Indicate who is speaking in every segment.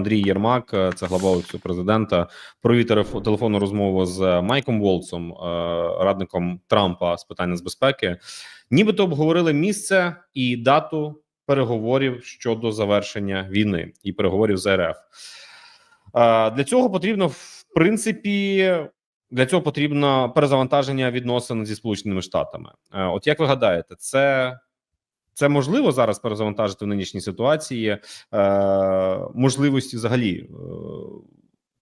Speaker 1: Андрій Єрмак, е, це глава офісу президента, провів телефонну розмову з Майком Волцом, е, радником Трампа з питань нацбезпеки. Нібито обговорили місце і дату переговорів щодо завершення війни і переговорів з РФ. Е, Для цього потрібно, в принципі, для цього потрібно перезавантаження відносин зі Сполученими Штатами. От як ви гадаєте, це, це можливо зараз перезавантажити в нинішній ситуації? Е, можливості взагалі е,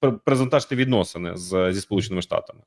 Speaker 1: пер- перезавантажити відносини з, зі Сполученими Штатами?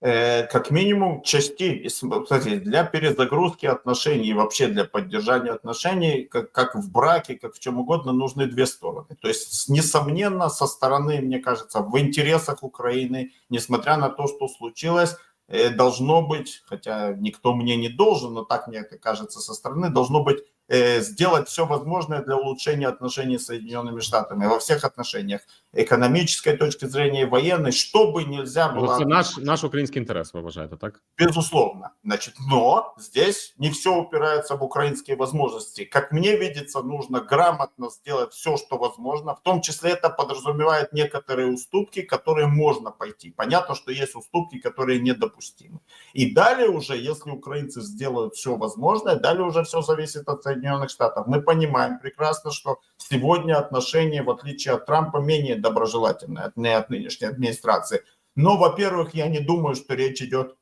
Speaker 2: Э, как минимум части, если мы- смотрите, для перезагрузки отношений и вообще для поддержания отношений, как, как в браке, как в чем угодно, нужны две стороны. То есть, с- несомненно, со стороны, мне кажется, в интересах Украины, несмотря на то, что случилось, э, должно быть, хотя никто мне не должен, но так мне это кажется со стороны, должно быть э, сделать все возможное для улучшения отношений с Соединенными Штатами во всех отношениях, экономической точки зрения и военной, чтобы нельзя было...
Speaker 1: Ну, Це наш, наш український інтерес, ви вважаєте, так?
Speaker 2: Безусловно. Значит, но здесь не все упирается в украинские возможности. Как мне видится, нужно грамотно сделать все, что возможно. В том числе это подразумевает некоторые уступки, которые можно пойти. Понятно, что есть уступки, которые недопустимы. И далее уже, если украинцы сделают все возможное, далее уже все зависит от Соединенных Штатов. Мы понимаем прекрасно, что сегодня отношения, в отличие от Трампа, менее доброжелательные от, не от нынешней администрации. Но, во-первых, я не думаю, что речь идет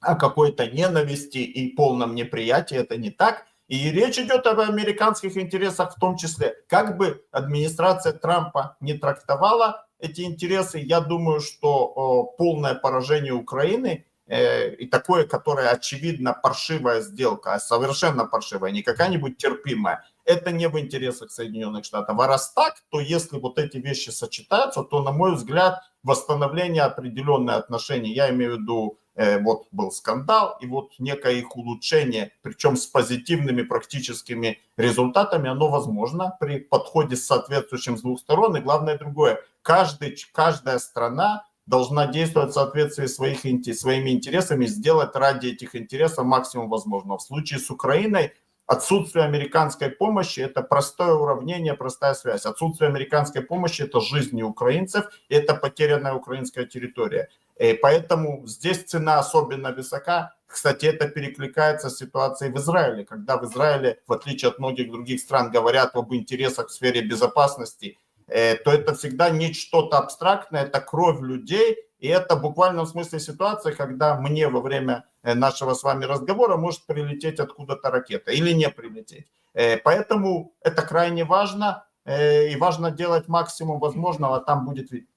Speaker 2: о какой-то ненависти и полном неприятии. Это не так. И речь идет об американских интересах в том числе. Как бы администрация Трампа не трактовала эти интересы, я думаю, что полное поражение Украины и такое, которое очевидно паршивая сделка, а совершенно паршивая, не какая-нибудь терпимая, это не в интересах Соединенных Штатов. А раз так, то если вот эти вещи сочетаются, то, на мой взгляд, восстановление определенных отношений, я имею в виду, э, вот был скандал, и вот некое их улучшение, причем с позитивными практическими результатами, оно возможно при подходе с соответствующим с двух сторон. И главное другое, каждый, каждая страна должна действовать в соответствии своих, своими интересами, сделать ради этих интересов максимум возможного. В случае с Украиной Отсутствие американской помощи – это простое уравнение, простая связь. Отсутствие американской помощи – это жизни украинцев, это потерянная украинская территория. И поэтому здесь цена особенно высока. Кстати, это перекликается с ситуацией в Израиле, когда в Израиле, в отличие от многих других стран, говорят об интересах в сфере безопасности, э, то это всегда не что-то абстрактное, это кровь людей, и это в буквальном смысле ситуация, когда мне во время э, нашего с вами разговора может прилететь откуда-то ракета или не прилететь. Э, Поэтому это крайне важно, э, и важно делать максимум возможного, а там будет видно.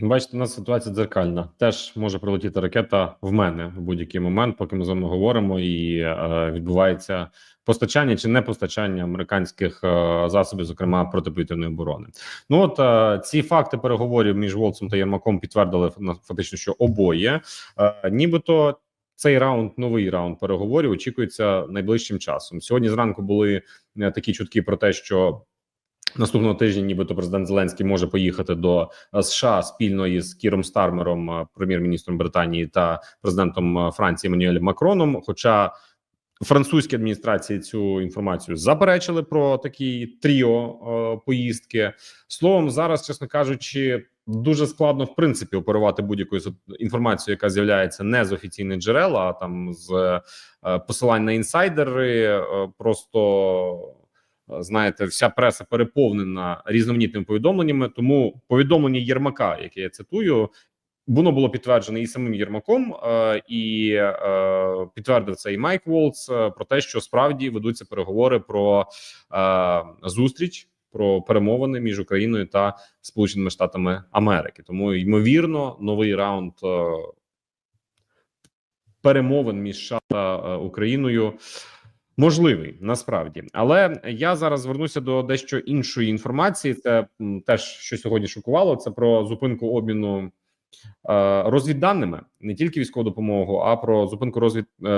Speaker 1: Бачите, у нас ситуація дзеркальна. Теж може прилетіти ракета в мене в будь-який момент, поки ми з вами говоримо, і е, відбувається постачання чи не постачання американських е, засобів, зокрема протиповітряної оборони. Ну от е, ці факти переговорів між Волцем та Єрмаком підтвердили фактично, що обоє, е, нібито. Цей раунд, новий раунд переговорів, очікується найближчим часом. Сьогодні зранку були е, такі чутки про те, що Наступного тижня, нібито президент Зеленський може поїхати до е, США спільно із Кіром Стармером, е, прем'єр-міністром Британії та президентом е, Франції Еммануелем Макроном. Хоча французькі адміністрації цю інформацію заперечили про такі тріо поїздки. Словом, зараз, чесно кажучи, дуже складно в принципі оперувати будь-якою інформацією, яка з'являється не з офіційних джерел, а там з е, посилань на інсайдери. Просто знаєте, вся преса переповнена різноманітними повідомленнями. Тому повідомлення Єрмака, яке я цитую, воно було підтверджене і самим Єрмаком, е, і е, підтвердив це і Майк Волц е, про те, що справді ведуться переговори про зустріч. Про перемовини між Україною та Сполученими Штатами Америки, тому ймовірно, новий раунд перемовин між США та Україною можливий насправді. Але я зараз звернуся до дещо іншої інформації. Це теж що сьогодні шокувало. Це про зупинку обміну е, розвідданими, не тільки військову допомогу, а про зупинку розвід е,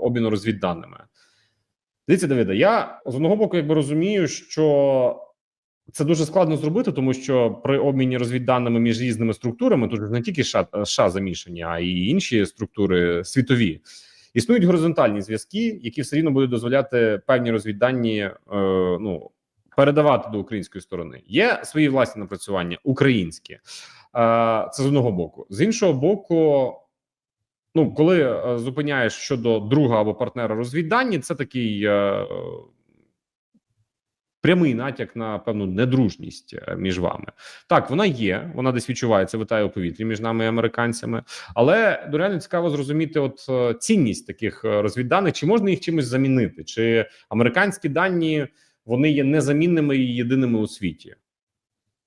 Speaker 1: обміну розвідданими. Дивіться, Давида, я з одного боку, якби розумію, що це дуже складно зробити, тому що при обміні розвідданими між різними структурами, тут не тільки США, США замішані, а й інші структури світові. Існують горизонтальні зв'язки, які все рівно будуть дозволяти певні розвіддані е, ну передавати до української сторони. Є свої власні напрацювання українські. Е, Це з одного боку. З іншого боку, ну коли е, зупиняєш щодо друга або партнера розвіддані, це такий. е, Прямий натяк на певну недружність е, між вами. Так, вона є, вона десь відчувається, витає у повітрі між нами і американцями. Але до реально цікаво зрозуміти, от е, цінність таких е, розвідданих, чи можна їх чимось замінити, чи американські дані вони є незамінними і єдиними у світі.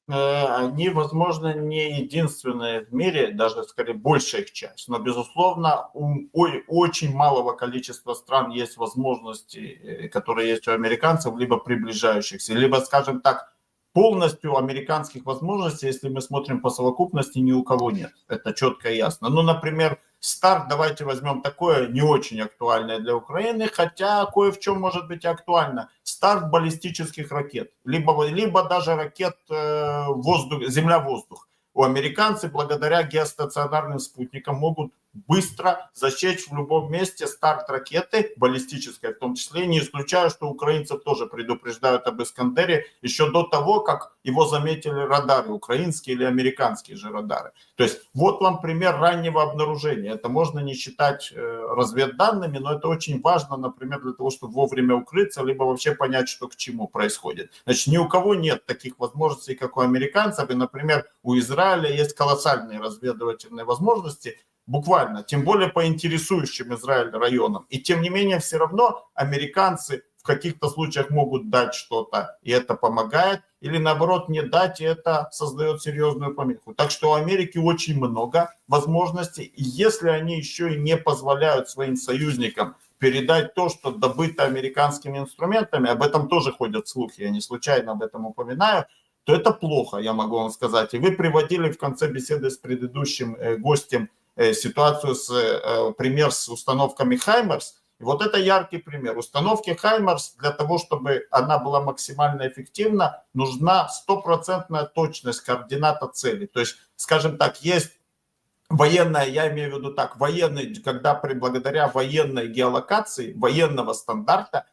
Speaker 2: Э, Они, возможно, не единственные в мире, даже скорее большая их часть, но, безусловно, у очень малого количества стран есть возможности, э, которые есть у американцев, либо приближающихся, либо, скажем так, полностью американских возможностей, если мы смотрим по совокупности, ни у кого нет. Это четко и ясно. Ну, например, старт, давайте возьмем такое, не очень актуальное для Украины, хотя кое в чем может быть актуально. Старт баллистических ракет, либо, либо даже ракет э, воздух, земля-воздух. У американцы благодаря геостационарным спутникам могут быстро засечь в любом месте старт ракеты, баллистической в том числе. Не исключаю, что украинцев тоже предупреждают об Искандере еще до того, как его заметили радары, украинские или американские же радары. То есть вот вам пример раннего обнаружения. Это можно не считать э, разведданными, но это очень важно, например, для того, чтобы вовремя укрыться, либо вообще понять, что к чему происходит. Значит, ни у кого нет таких возможностей, как у американцев. И, например, у Израиля есть колоссальные разведывательные возможности, буквально, тем более по интересующим Израиль районам. И тем не менее, все равно американцы в каких-то случаях могут дать что-то, и это помогает, или наоборот не дать, и это создает серьезную помеху. Так что у Америки очень много возможностей, и если они еще и не позволяют своим союзникам передать то, что добыто американскими инструментами, об этом тоже ходят слухи, я не случайно об этом упоминаю, то это плохо, я могу вам сказать. И вы приводили в конце беседы с предыдущим э, гостем ситуацию с э, пример с установками Хаймерс. Вот это яркий пример. Установки Хаймерс для того, чтобы она была максимально эффективна, нужна стопроцентная точность координата цели. То есть, скажем так, есть военная, я имею в виду так, военный, когда при, благодаря военной геолокации, военного стандарта,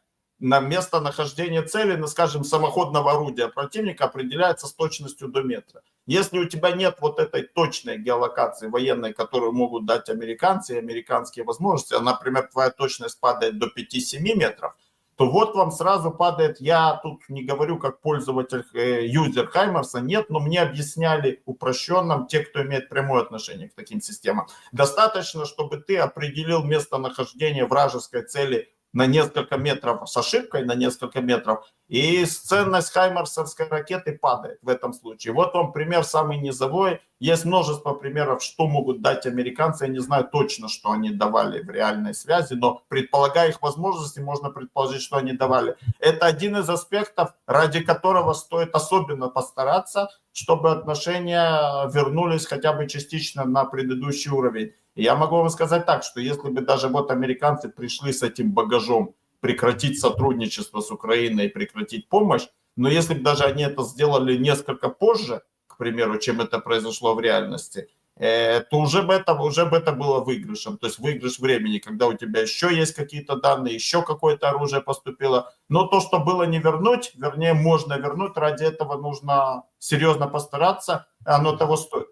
Speaker 2: на местонахождение цели, ну, скажем, самоходного орудия противника определяется с точностью до метра. Если у тебя нет вот этой точной геолокации военной, которую могут дать американцы и американские возможности, а, например, твоя точность падает до 5-7 метров, то вот вам сразу падает, я тут не говорю как пользователь, э, юзер Хаймерса, нет, но мне объясняли упрощенным те, кто имеет прямое отношение к таким системам. Достаточно, чтобы ты определил местонахождение вражеской цели на несколько метров с ошибкой на несколько метров, и ценность хаймерсовской ракеты падает в этом случае. Вот вам пример самый низовой. Есть множество примеров, что могут дать американцы. Я не знаю точно, что они давали в реальной связи, но предполагая их возможности, можно предположить, что они давали. Это один из аспектов, ради которого стоит особенно постараться, чтобы отношения вернулись хотя бы частично на предыдущий уровень. И я могу вам сказать так, что если бы даже вот американцы пришли с этим багажом прекратить сотрудничество с Украиной и прекратить помощь, но если бы даже они это сделали несколько позже, к примеру, чем это произошло в реальности, э, то уже бы, это, уже бы это было выигрышем. То есть выигрыш времени, когда у тебя еще есть какие-то данные, еще какое-то оружие поступило. Но то, что было не вернуть, вернее, можно вернуть, ради этого нужно серьезно постараться, оно того стоит.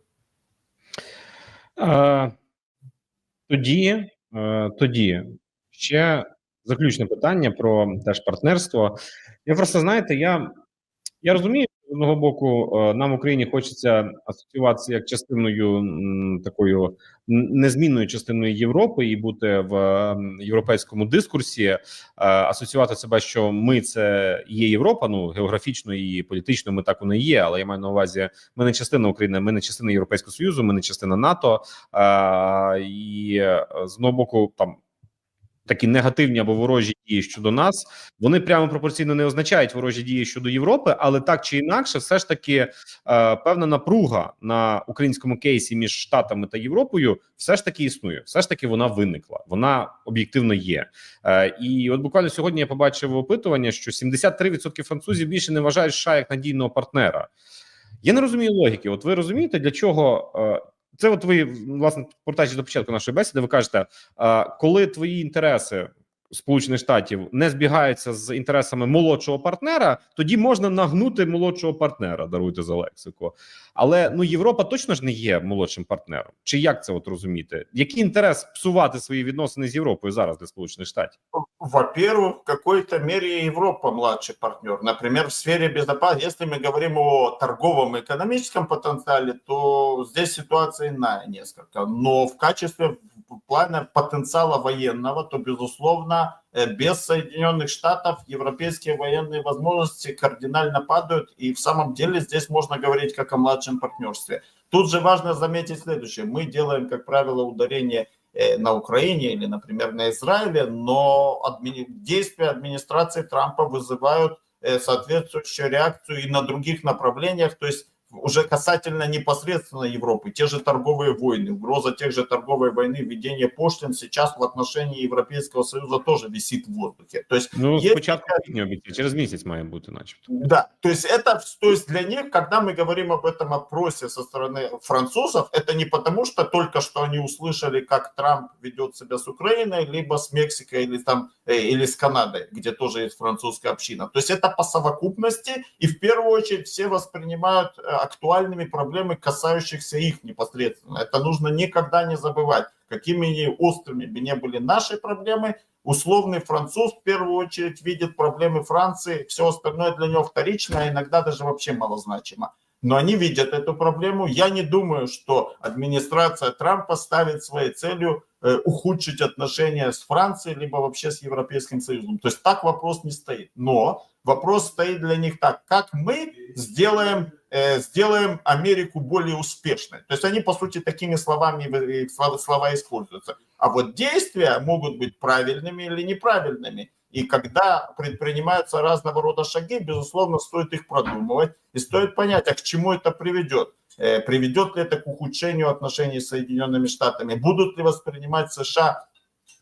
Speaker 1: Е, тоді, е, тоді ще заключне питання про теж партнерство. Я просто знаєте, я, я розумію, з одного боку, е, нам в Україні хочеться асоціюватися як частиною такою незмінною частиною Європи і бути в європейському дискурсі, е, асоціювати себе, що ми це є Європа. Ну географічно і політично ми так воно і є. Але я маю на увазі, ми не частина України, ми не частина Європейського Союзу, ми не частина НАТО. Е, і з одного боку, там такі негативні або ворожі дії щодо нас, вони прямо пропорційно не означають ворожі дії щодо Європи, але так чи інакше, все ж таки е, певна напруга на українському кейсі між Штатами та Європою все ж таки існує. Все ж таки вона виникла. Вона об'єктивно є. Е, і от буквально сьогодні я побачив опитування, що 73% французів більше не вважають США як надійного партнера. Я не розумію логіки. От ви розумієте, для чого е, це? От ви власне повертаючись до початку нашої бесіди, ви кажете, е, коли твої інтереси Сполучених Штатів не збігаються з інтересами молодшого партнера, тоді можна нагнути молодшого партнера. Даруйте за лексику. Але ну Європа точно ж не є молодшим партнером. Чи як це от розуміти? Який інтерес псувати свої відносини з Європою зараз для Сполучених Штатів?
Speaker 2: Во-первых, в какой-то мере Европа младший партнер. Например, в сфере безопасности, если мы говорим о торговом и экономическом потенциале, то здесь ситуация иная несколько. Но в качестве в плане потенциала военного, то, безусловно, э, без Соединенных Штатов европейские военные возможности кардинально падают. И в самом деле здесь можно говорить как о младшем партнерстве. Тут же важно заметить следующее. Мы делаем, как правило, ударение э, на Украине или, например, на Израиле, но админи- действия администрации Трампа вызывают э, соответствующую реакцию и на других направлениях, то есть уже касательно непосредственно Европы, те же торговые войны, угроза тех же торговой войны, введение пошлин сейчас в отношении Европейского Союза тоже висит в воздухе. То есть
Speaker 1: Ну
Speaker 2: Є
Speaker 1: спочатку квітня обіцяють, через місяць має бути, начебто.
Speaker 2: да, то есть это, то есть для них, когда мы говорим об этом опросе со стороны французов, это не потому, что только что они услышали, как Трамп ведет себя с Украиной, либо с Мексикой, или там, э, или с Канадой, где тоже есть французская община. То есть это по совокупности, и в первую очередь все воспринимают э, актуальными проблемы, касающихся их непосредственно. Это нужно никогда не забывать. Какими острыми бы не были наши проблемы, условный француз в первую очередь видит проблемы Франции, все остальное для него вторично, а иногда даже вообще малозначимо. Но они видят эту проблему. Я не думаю, что администрация Трампа ставит своей целью э, ухудшить отношения с Францией, либо вообще с Европейским Союзом. То есть так вопрос не стоит. Но вопрос стоит для них так, как мы сделаем, сделаем Америку более успешной. То есть они, по сути, такими словами э, слова используются. А вот действия могут быть правильными или неправильными. И когда предпринимаются разного рода шаги, безусловно, стоит их продумывать и стоит понять, а к чему это приведет. Э, Приведет ли это к ухудшению отношений с Соединенными Штатами? Будут ли воспринимать США?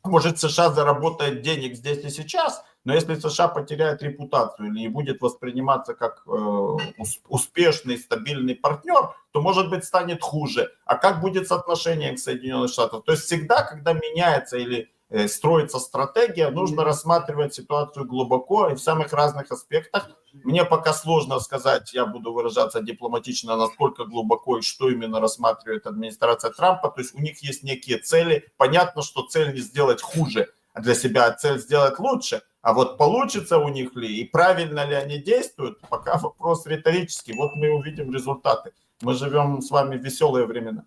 Speaker 2: Может, США заработает денег здесь и сейчас, но если США потеряет репутацию или не будет восприниматься как э, ус- успешный, стабильный партнер, то, может быть, станет хуже. А как будет с отношением к Соединенным Штатам? То есть всегда, когда меняется или э, строится стратегия, нужно рассматривать ситуацию глубоко и в самых разных аспектах. Мне пока сложно сказать, я буду выражаться дипломатично, насколько глубоко и что именно рассматривает администрация Трампа. То есть у них есть некие цели. Понятно, что цель не сделать хуже для себя, а цель сделать лучше. А вот получится у них ли и правильно ли они действуют, пока вопрос риторический. Вот мы увидим результаты. Мы живем с вами в веселые времена.